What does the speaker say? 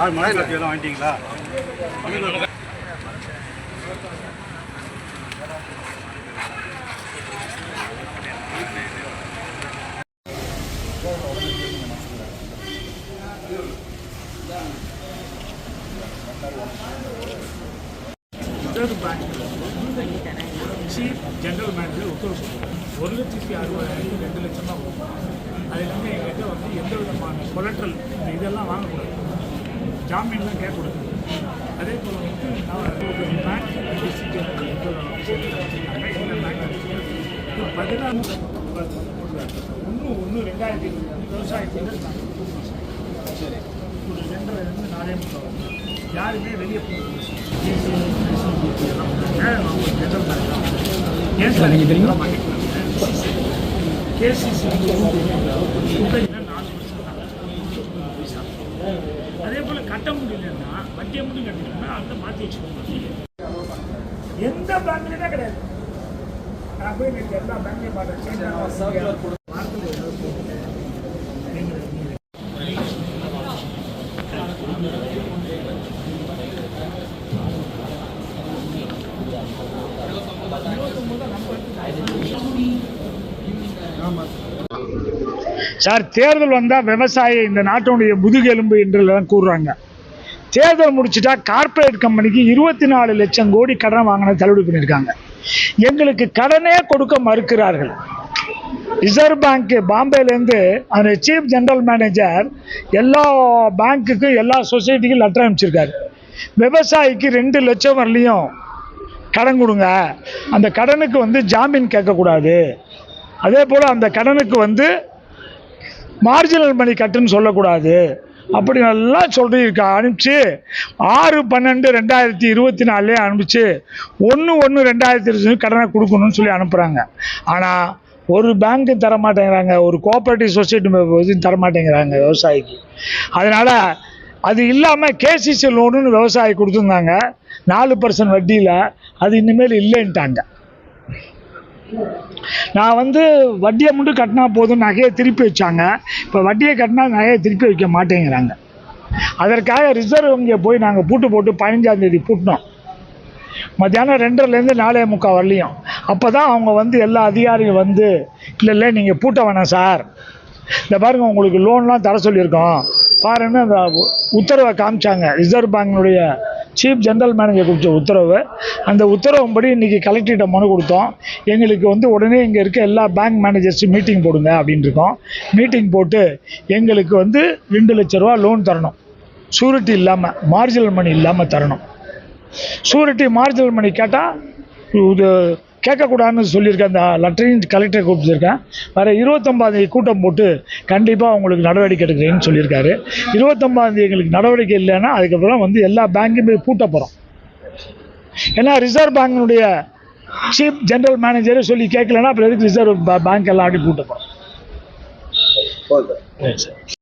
ஆ மலை எல்லாம் வாங்கிட்டீங்களா reserve bank chief general manager உத்தரவு ஒரு லட்சத்தி அறுபதாயிரத்தி ரெண்டு லட்சம் தான் வரும் அது இல்லாமல் எங்கள்கிட்ட வந்து எந்த விதமான கொலட்ரல் இதெல்லாம் வாங்கக்கூடாது. ஜாமீன்லாம் கேட்கக்கூடாது அதே போல் வந்து நான் பேங்க் பேங்க் இது பதினாறு ஒன்று ஒன்று ரெண்டாயிரத்தி இருபது விவசாயத்தில் ஒரு ரெண்டரை வந்து நாலே முக்கால் யாருமே வெளியே போகிறது ஏன் சார் நீங்கள் தெரியுமா அதே போல் கட்ட முடியலன்னா வட்டியை மட்டும் கட்டிக்கணும்னா அதை மாற்றி வச்சுக்கோங்க எந்த பேங்க்லையுமே கிடையாது நான் போய் எல்லா பேங்க்லயும் பார்த்தேன் சார் தேர்தல் வந்தால் விவசாயி இந்த நாட்டினுடைய முதுகெலும்பு என்றெல்லாம் கூறுறாங்க. தேர்தல் முடிச்சுட்டா கார்ப்பரேட் கம்பெனிக்கு இருபத்தி நாலு லட்சம் கோடி கடன் வாங்கின தள்ளுபடி பண்ணியிருக்காங்க எங்களுக்கு கடனே கொடுக்க மறுக்கிறார்கள். ரிசர்வ் பேங்க் பாம்பேலேருந்து அந்த சீஃப் ஜெனரல் மேனேஜர் எல்லா பேங்க்குக்கும் எல்லா சொசைட்டிக்கும் லெட்டர் அனுப்பிச்சிருக்காரு. விவசாயிக்கு ரெண்டு லட்சம் வரலையும். கடன் கொடுங்க. அந்த கடனுக்கு வந்து ஜாமீன் கேட்கக்கூடாது. அதே போல் அந்த கடனுக்கு வந்து மார்ஜினல் மணி கட்டுன்னு சொல்லக்கூடாது. அப்படி நல்லா சொல்லியிருக்கா அனுப்பிச்சு ஆறு பன்னெண்டு ரெண்டாயிரத்தி இருபத்தி நாலுலேயே அனுப்பிச்சு ஒன்று ஒன்று ரெண்டாயிரத்தி இருபத்தி கடனை கொடுக்கணும்னு சொல்லி அனுப்புகிறாங்க ஆனால் ஒரு பேங்க்கு தர மாட்டேங்கிறாங்க ஒரு கோஆப்ரேட்டிவ் சொசைட்டி தர மாட்டேங்கிறாங்க விவசாயிக்கு. அதனால் அது இல்லாமல் கேசிசி லோனுன்னு விவசாயி கொடுத்துருந்தாங்க. நாலு பர்சன்ட் வட்டியில். அது இனிமேல் இல்லைன்ட்டாங்க. நான் வந்து வட்டியை மட்டும் கட்டினா போதும் நகையை திருப்பி வச்சாங்க. இப்போ வட்டியை கட்டினா நகையை திருப்பி வைக்க மாட்டேங்கிறாங்க. அதற்காக ரிசர்வ் வங்கியை போய் நாங்கள் பூட்டு போட்டு பதினஞ்சாந்தேதி பூட்டினோம். மத்தியானம் ரெண்டரைலேருந்து நாலே முக்கால் வரலையும். அப்போ தான் அவங்க வந்து எல்லா அதிகாரியும் வந்து இல்லை இல்லை நீங்கள் பூட்ட வேணாம் சார். இந்த பாருங்க உங்களுக்கு லோன்லாம் தர சொல்லியிருக்கோம். பாருன்னு அந்த உத்தரவை காமிச்சாங்க. ரிசர்வ் பேங்கினுடைய சீஃப் ஜெனரல் மேனேஜர் கொடுத்த உத்தரவு. அந்த உத்தரவும்படி இன்றைக்கி கலெக்டர்கிட்ட மனு கொடுத்தோம். எங்களுக்கு வந்து உடனே இங்கே இருக்க எல்லா பேங்க் மேனேஜர்ஸும் மீட்டிங் போடுங்க அப்படின்னு இருக்கோம். மீட்டிங் போட்டு எங்களுக்கு வந்து ரெண்டு லட்ச ரூபா லோன் தரணும். சூரிட்டி இல்லாமல் மார்ஜினல் மணி இல்லாமல் தரணும். சூரிட்டி மார்ஜினல் மணி கேட்டால் இது கேட்கக்கூடாதுன்னு சொல்லியிருக்கேன் அந்த லெட்டரையும் கலெக்டர் கொடுத்துருக்கேன் வர இருபத்தொம்பதாந்தேதி கூட்டம் போட்டு கண்டிப்பாக உங்களுக்கு நடவடிக்கை எடுக்கிறேன்னு சொல்லியிருக்காரு. இருபத்தொம்பதாந்தேதி எங்களுக்கு நடவடிக்கை இல்லைன்னா அதுக்கப்புறம் வந்து எல்லா பேங்க்குமே பூட்ட போகிறோம் ஏன்னா ரிசர்வ் பேங்கினுடைய சீஃப் ஜெனரல் மேனேஜரே சொல்லி கேட்கலன்னா அப்புறம் எதுக்கு ரிசர்வ் பேங்க் எல்லாம் அப்படி பூட்ட போகிறோம்